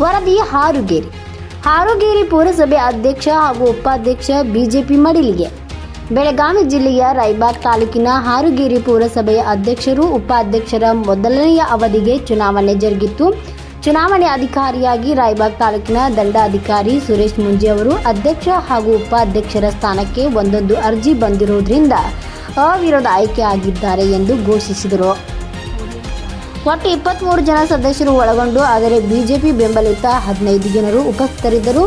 ವರದಿ ಹಾರುಗೇರಿ. ಹಾರುಗೇರಿ ಪುರಸಭೆ ಅಧ್ಯಕ್ಷ ಹಾಗೂ ಉಪಾಧ್ಯಕ್ಷ ಬಿಜೆಪಿ ಮಡಿಲಿಗೆ. ಬೆಳಗಾವಿ ಜಿಲ್ಲೆಯ ರಾಯಬಾಗ್ ತಾಲೂಕಿನ ಹಾರುಗೇರಿ ಪುರಸಭೆಯ ಅಧ್ಯಕ್ಷರು ಉಪಾಧ್ಯಕ್ಷರ ಮೊದಲನೆಯ ಅವಧಿಗೆ ಚುನಾವಣೆ ಜರುಗಿತ್ತು. ಚುನಾವಣೆ ಅಧಿಕಾರಿಯಾಗಿ ರಾಯಬಾಗ್ ತಾಲೂಕಿನ ದಂಡಾಧಿಕಾರಿ ಸುರೇಶ್ ಮುಂಜಿ ಅವರು ಅಧ್ಯಕ್ಷ ಹಾಗೂ ಉಪಾಧ್ಯಕ್ಷರ ಸ್ಥಾನಕ್ಕೆ ಒಂದೊಂದು ಅರ್ಜಿ ಬಂದಿರುವುದರಿಂದ ಅವಿರೋಧ ಆಯ್ಕೆಯಾಗಿದ್ದಾರೆ ಎಂದು ಘೋಷಿಸಿದರು. ಒಟ್ಟು ಇಪ್ಪತ್ತ್ಮೂರು ಜನ ಸದಸ್ಯರು ಒಳಗೊಂಡು, ಆದರೆ ಬಿಜೆಪಿ ಬೆಂಬಲಿತ ಹದಿನೈದು ಜನರು ಉಪಸ್ಥಿತರಿದ್ದರು.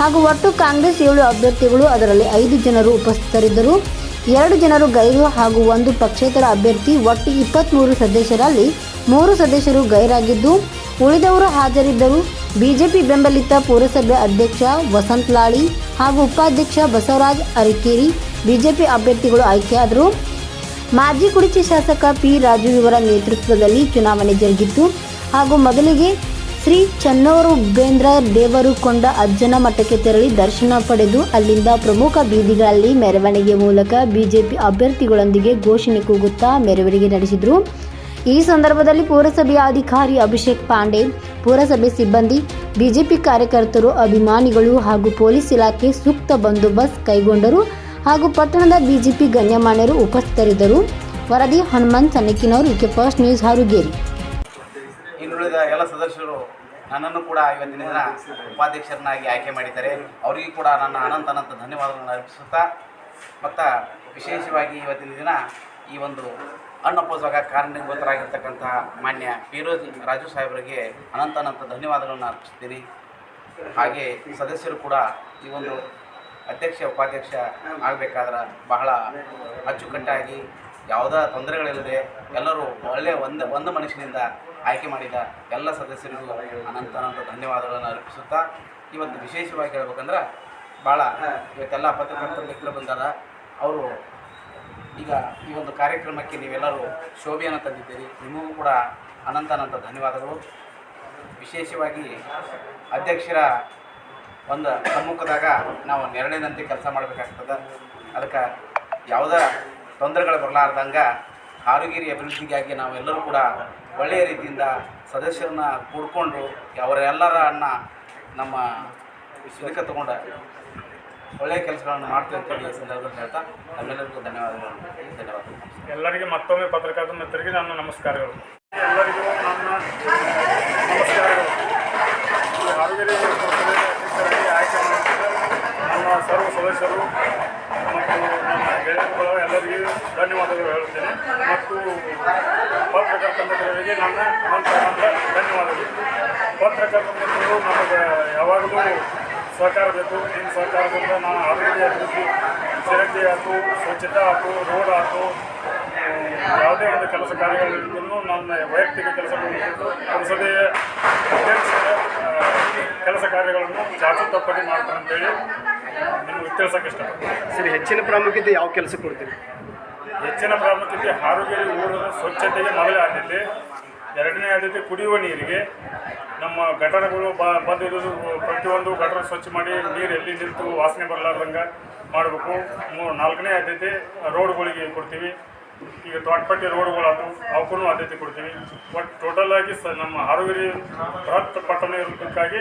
ಹಾಗೂ ಒಟ್ಟು ಕಾಂಗ್ರೆಸ್ ಏಳು ಅಭ್ಯರ್ಥಿಗಳು, ಅದರಲ್ಲಿ ಐದು ಜನರು ಉಪಸ್ಥಿತರಿದ್ದರು. ಎರಡು ಜನರು ಗೈರು ಹಾಗೂ ಒಂದು ಪಕ್ಷೇತರ ಅಭ್ಯರ್ಥಿ. ಒಟ್ಟು ಇಪ್ಪತ್ತ್ಮೂರು ಸದಸ್ಯರಲ್ಲಿ ಮೂರು ಸದಸ್ಯರು ಗೈರಾಗಿದ್ದು, ಉಳಿದವರು ಹಾಜರಿದ್ದರು. ಬಿಜೆಪಿ ಬೆಂಬಲಿತ ಪುರಸಭೆ ಅಧ್ಯಕ್ಷ ವಸಂತ್ ಲಾಳಿ ಹಾಗೂ ಉಪಾಧ್ಯಕ್ಷ ಬಸವರಾಜ್ ಅರಿಕೇರಿ. ಬಿಜೆಪಿ ಅಭ್ಯರ್ಥಿಗಳು ಆಯ್ಕೆಯಾದರು. ಮಾಜಿ ಕುಡಿಚಿ ಶಾಸಕ ಪಿ ರಾಜು ಇವರ ನೇತೃತ್ವದಲ್ಲಿ ಚುನಾವಣೆ ಜರುಗಿತ್ತು ಹಾಗೂ ಮೊದಲಿಗೆ ಶ್ರೀ ಚನ್ನೂರು ಉಪೇಂದ್ರ ದೇವರು ಕೊಂಡ ಅಜ್ಜನ ಮಠಕ್ಕೆ ತೆರಳಿ ದರ್ಶನ ಪಡೆದು ಅಲ್ಲಿಂದ ಪ್ರಮುಖ ಬೀದಿಗಳಲ್ಲಿ ಮೆರವಣಿಗೆ ಮೂಲಕ ಬಿಜೆಪಿ ಅಭ್ಯರ್ಥಿಗಳೊಂದಿಗೆ ಘೋಷಣೆ ಕೂಗುತ್ತಾ ಮೆರವಣಿಗೆ ನಡೆಸಿದರು. ಈ ಸಂದರ್ಭದಲ್ಲಿ ಪುರಸಭೆಯ ಅಧಿಕಾರಿ ಅಭಿಷೇಕ್ ಪಾಂಡೆ, ಪುರಸಭೆ ಸಿಬ್ಬಂದಿ, ಬಿಜೆಪಿ ಕಾರ್ಯಕರ್ತರು, ಅಭಿಮಾನಿಗಳು ಹಾಗೂ ಪೊಲೀಸ್ ಇಲಾಖೆ ಸೂಕ್ತ ಬಂದೋಬಸ್ತ್ ಕೈಗೊಂಡರು. ಹಾಗೂ ಪಟ್ಟಣದ ಬಿಜೆಪಿ ಗಣ್ಯಮಾನ್ಯರು ಉಪಸ್ಥಿತರಿದ್ದರು. ವರದಿ ಹನುಮಂತ್ ಸನ್ನಕಿನವರು ಕೆ ಫಸ್ಟ್ ನ್ಯೂಸ್ ಹಾರುಗೇರಿ. ಇನ್ನುಳಿದ ಎಲ್ಲ ಸದಸ್ಯರು ನನ್ನನ್ನು ಕೂಡ ಇವತ್ತಿನ ದಿನ ಉಪಾಧ್ಯಕ್ಷರನ್ನಾಗಿ ಆಯ್ಕೆ ಮಾಡಿದ್ದಾರೆ. ಅವರಿಗೂ ಕೂಡ ನನ್ನ ಅನಂತ ಅನಂತ ಧನ್ಯವಾದಗಳನ್ನು ಅರ್ಪಿಸುತ್ತಾ ಮತ್ತು ವಿಶೇಷವಾಗಿ ಇವತ್ತಿನ ದಿನ ಈ ಒಂದು ಹಣ್ಣೊಪ್ಪೋಸುವಾಗ ಕಾರಣೀಭೂತರಾಗಿರ್ತಕ್ಕಂಥ ಮಾನ್ಯ ಫಿರೋಜ್ ರಾಜು ಸಾಹೇಬರಿಗೆ ಅನಂತ ಅನಂತ ಧನ್ಯವಾದಗಳನ್ನು ಅರ್ಪಿಸ್ತೀನಿ. ಹಾಗೆ ಸದಸ್ಯರು ಕೂಡ ಈ ಒಂದು ಅಧ್ಯಕ್ಷ, ಉಪಾಧ್ಯಕ್ಷ ಆಗಬೇಕಾದ್ರೆ ಬಹಳ ಅಚ್ಚುಕಟ್ಟಾಗಿ ಯಾವುದೇ ತೊಂದರೆಗಳಿಲ್ಲದೆ ಎಲ್ಲರೂ ಒಳ್ಳೆಯ ಒಂದು ಒಂದು ಮನುಷ್ಯನಿಂದ ಆಯ್ಕೆ ಮಾಡಿದ ಎಲ್ಲ ಸದಸ್ಯರಿಗೂ ಅನಂತ ಅನಂತ ಧನ್ಯವಾದಗಳನ್ನು ಅರ್ಪಿಸುತ್ತಾ ಇವತ್ತು ವಿಶೇಷವಾಗಿ ಹೇಳ್ಬೇಕಂದ್ರೆ ಭಾಳ ಇವತ್ತೆಲ್ಲ ಪತ್ರಕರ್ತರ ಮಿತ್ರರು ಬಂದಾರ. ಅವರು ಈಗ ಈ ಒಂದು ಕಾರ್ಯಕ್ರಮಕ್ಕೆ ನೀವೆಲ್ಲರೂ ಶೋಭೆಯನ್ನು ತಂದಿದ್ದೀರಿ. ನಿಮಗೂ ಕೂಡ ಅನಂತ ಅನಂತ ಧನ್ಯವಾದಗಳು. ವಿಶೇಷವಾಗಿ ಅಧ್ಯಕ್ಷರ ಒಂದು ಸಮ್ಮುಖದಾಗ ನಾವು ನೆರಳಿನಂತೆ ಕೆಲಸ ಮಾಡಬೇಕಾಗ್ತದೆ. ಅದಕ್ಕೆ ಯಾವುದೇ ತೊಂದರೆಗಳು ಬರಲಾರ್ದಂಗ ಹಾರುಗಿರಿ ಅಭಿವೃದ್ಧಿಗಾಗಿ ನಾವೆಲ್ಲರೂ ಕೂಡ ಒಳ್ಳೆಯ ರೀತಿಯಿಂದ ಸದಸ್ಯರನ್ನ ಕೂಡ್ಕೊಂಡು ಅವರೆಲ್ಲರನ್ನ ನಮ್ಮ ಇದಕ್ಕೆ ತಗೊಂಡು ಒಳ್ಳೆಯ ಕೆಲಸಗಳನ್ನು ಮಾಡ್ತೀವಿ ಅಂತೇಳಿ ಈ ಸಂದರ್ಭದಲ್ಲಿ ಹೇಳ್ತಾ ನಮ್ಮೆಲ್ಲರಿಗೂ ಧನ್ಯವಾದಗಳು. ಧನ್ಯವಾದ ಎಲ್ಲರಿಗೆ ಮತ್ತೊಮ್ಮೆ ಪತ್ರಕರ್ತ ಮಿತ್ರರಿಗೆ ನನ್ನ ನಮಸ್ಕಾರಗಳು. ಎಲ್ಲರಿಗೂ ನನ್ನ ನಮಸ್ಕಾರಗಳು. ಸರ್ವ ಸದಸ್ಯರು ಮತ್ತು ನಮ್ಮ ಗೆಳೆಯರು ಎಲ್ಲರಿಗೂ ಧನ್ಯವಾದಗಳು ಹೇಳುತ್ತೇನೆ. ಮತ್ತು ಪತ್ರಕರ್ತ ಮಿತ್ರರಿಗೆ ನನ್ನ ಅನಂತ ಧನ್ಯವಾದಗಳು. ಪತ್ರಕರ್ತ ಮಿತ್ರರು ನಮಗೆ ಯಾವಾಗಲೂ ಸಹಕಾರ ಬೇಕು ನಿಮ್ಮ ಸಹಕಾರದಿಂದ ನಾನು ಅಭಿವೃದ್ಧಿ ಅಭಿವೃದ್ಧಿ ಚರಂಡಿ ಆಯಿತು ಸ್ವಚ್ಛತೆ ಆಯಿತು ರೋಡ್ ಆಯಿತು ಯಾವುದೇ ಒಂದು ಕೆಲಸ ಕಾರ್ಯಗಳಿಗೂ ನನ್ನ ವೈಯಕ್ತಿಕ ಕೆಲಸಗಳು ಸಂಸದೀಯ ಕೆಲಸ ಕಾರ್ಯಗಳನ್ನು ಚಾಚು ತಪ್ಪದೆ ಮಾಡ್ತಾರೆ ಅಂತೇಳಿ ನಿಮಗೆ ತಿಳಿಸೋಕೆ ಇಷ್ಟಪಡ್ತೀನಿ ಸರಿ ಹೆಚ್ಚಿನ ಪ್ರಾಮುಖ್ಯತೆ ಯಾವ ಕೆಲಸ ಕೊಡ್ತೀರಿ? ಹೆಚ್ಚಿನ ಪ್ರಾಮುಖ್ಯತೆ ಆರೋಗ್ಯ ಊರಿನ ಸ್ವಚ್ಛತೆಗೆ ಮೊದಲ ಆದ್ಯತೆ. ಎರಡನೇ ಆದ್ಯತೆ ಕುಡಿಯುವ ನೀರಿಗೆ. ನಮ್ಮ ಘಟನೆಗಳು ಬ ಬಂದಿರೋದು ಪ್ರತಿಯೊಂದು ಗಟರ ಸ್ವಚ್ಛ ಮಾಡಿ ನೀರು ಎಲ್ಲಿ ನಿಂತು ವಾಸನೆ ಬರಲಾರ್ದಂಗೆ ಮಾಡಬೇಕು. ಮೂರು ನಾಲ್ಕನೇ ಆದ್ಯತೆ ರೋಡ್ಗಳಿಗೆ ಕೊಡ್ತೀವಿ. ಈಗ ತೋಟಪಟ್ಟಿ ರೋಡ್ಗಳಾದವು ಅವಕ್ಕೂ ಆದ್ಯತೆ ಕೊಡ್ತೀವಿ. ಬಟ್ ಟೋಟಲ್ ಆಗಿ ಸ ನಮ್ಮ ಆರೋಗ್ಯ ಬೃಹತ್ ಪಟ್ಟಣ ಇರೋದಕ್ಕಾಗಿ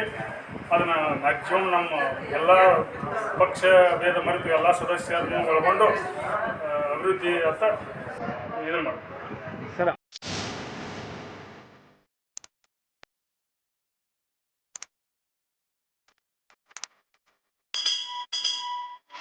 ಅದನ್ನು ಮ್ಯಾಕ್ಸಿಮಮ್ ನಮ್ಮ ಎಲ್ಲ ಪಕ್ಷ ಭೇದ ಮರೆತು ಎಲ್ಲ ಸದಸ್ಯರನ್ನು ಒಳಗೊಂಡು ಅಭಿವೃದ್ಧಿ ಅಂತ ಇದನ್ನು ಮಾಡ್ತೀವಿ.